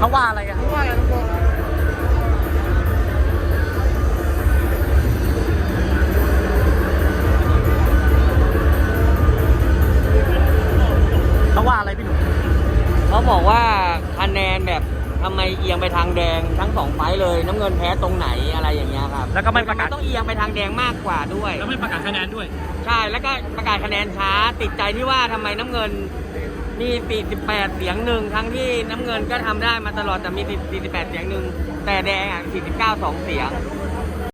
เขาว่าอะไรกัว่าอะไรเขาว่าอะไรพี่หนุ่มเขาบอกว่าคะแนนแบบทำไมเอียงไปทางแดงทั้งสองไฟล์เลยน้ำเงินแพ้ตรงไหนอะไรอย่างเงี้ยครับแล้วก็ไม่ประกาศต้องเอียงไปทางแดงมากกว่าด้วย แล้วไม่ประกาศคะแนนด้วย ใช่แล้วก็ประกาศคะแนนช้าติดใจที่ว่าทำไมน้ำเงิน มี 48 เสียงหนึ่งทั้งที่น้ำเงินก็ทำได้มาตลอดแต่มี 48 เสียงหนึ่งแต่แดงอะ49 2 เสียง